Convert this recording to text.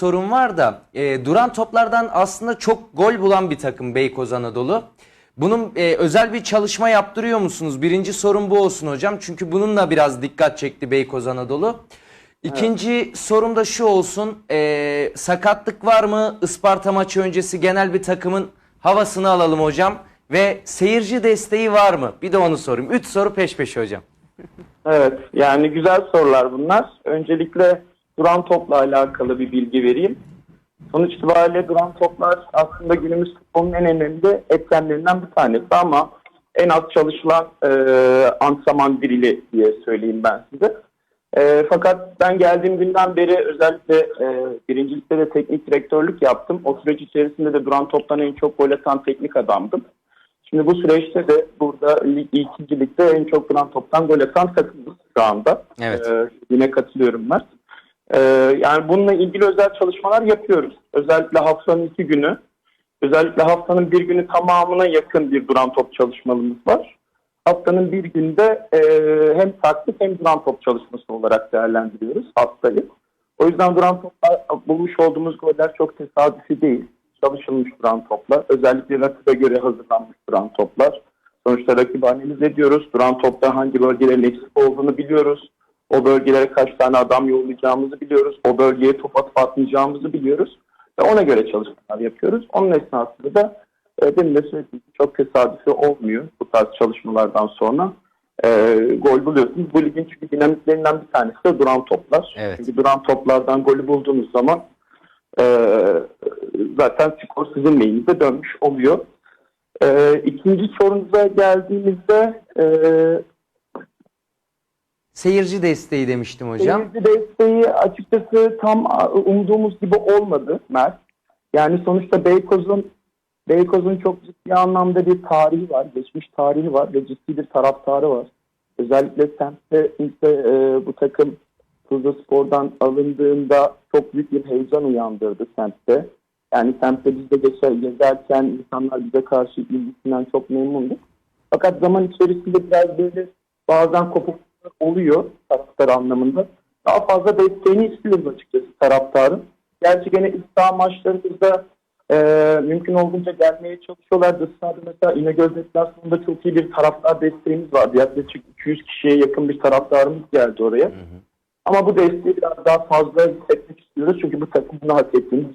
sorun var da e, duran toplardan aslında çok gol bulan bir takım Beykoz Anadolu. Bunun e, özel bir çalışma yaptırıyor musunuz? Birinci sorun bu olsun hocam. Çünkü bununla biraz dikkat çekti Beykoz Anadolu. İkinci sorum da şu olsun. E, sakatlık var mı? Isparta maçı öncesi genel bir takımın havasını alalım hocam. Ve seyirci desteği var mı? Bir de onu sorayım. Üç soru peş peşe hocam. Evet, yani güzel sorular bunlar. Öncelikle duran topla alakalı bir bilgi vereyim. Sonuç itibariyle duran toplar aslında günümüz futbolunun en önemli etkenlerinden bir tanesi ama en az çalışılan e, antrenman dirili diye söyleyeyim ben size. E, fakat ben geldiğim günden beri özellikle e, birincilikte de teknik direktörlük yaptım. O süreç içerisinde de duran toptan en çok gol atan teknik adamdım. Şimdi bu süreçte de burada ikinci ligde en çok duran toptan gol atan takımız şu anda. Evet. Ee, yine katılıyorum Mert. Ee, yani bununla ilgili özel çalışmalar yapıyoruz. Özellikle haftanın iki günü, özellikle haftanın bir günü tamamına yakın bir duran top çalışmalarımız var. Haftanın bir günde e, hem taktik hem duran top çalışması olarak değerlendiriyoruz haftayı. O yüzden duran toplar bulmuş olduğumuz goller çok tesadüfi değil. Çalışılmış duran toplar. Özellikle rakibe göre hazırlanmış duran toplar. Sonuçta rakibi analiz ediyoruz. Duran topta hangi bölgelerin eksik olduğunu biliyoruz. O bölgelere kaç tane adam yollayacağımızı biliyoruz. O bölgeye top atıp atmayacağımızı biliyoruz. Ve ona göre çalışmalar yapıyoruz. Onun esnasında da e, demin de söylediğim çok tesadüfi olmuyor bu tarz çalışmalardan sonra. E, gol buluyorsunuz. Bu ligin çünkü dinamiklerinden bir tanesi de duran toplar. Evet. Çünkü duran toplardan golü bulduğunuz zaman e, zaten skor sizin lehinize dönmüş oluyor. E, ikinci sorunuza geldiğimizde e, Seyirci desteği demiştim hocam. Seyirci desteği açıkçası tam umduğumuz gibi olmadı Mert. Yani sonuçta Beykoz'un Beykoz'un çok ciddi anlamda bir tarihi var, geçmiş tarihi var ve ciddi bir taraftarı var. Özellikle semtte de, e, bu takım Tuzla Spor'dan alındığında çok büyük bir heyecan uyandırdı semtte. Yani semtte biz de geçer, gezerken insanlar bize karşı ilgisinden çok memnunduk. Fakat zaman içerisinde biraz böyle bazen kopukluklar oluyor taraftar anlamında. Daha fazla desteğini istiyoruz açıkçası taraftarın. Gerçi gene İstanbul maçlarımızda e, mümkün olduğunca gelmeye çalışıyorlar. Dışarıda mesela İnegöl deplasmanında çok iyi bir taraftar desteğimiz vardı. Yaklaşık 200 kişiye yakın bir taraftarımız geldi oraya. Ama bu desteği biraz daha fazla hissetmek istiyoruz. Çünkü bu takım bunu hak ettiğini.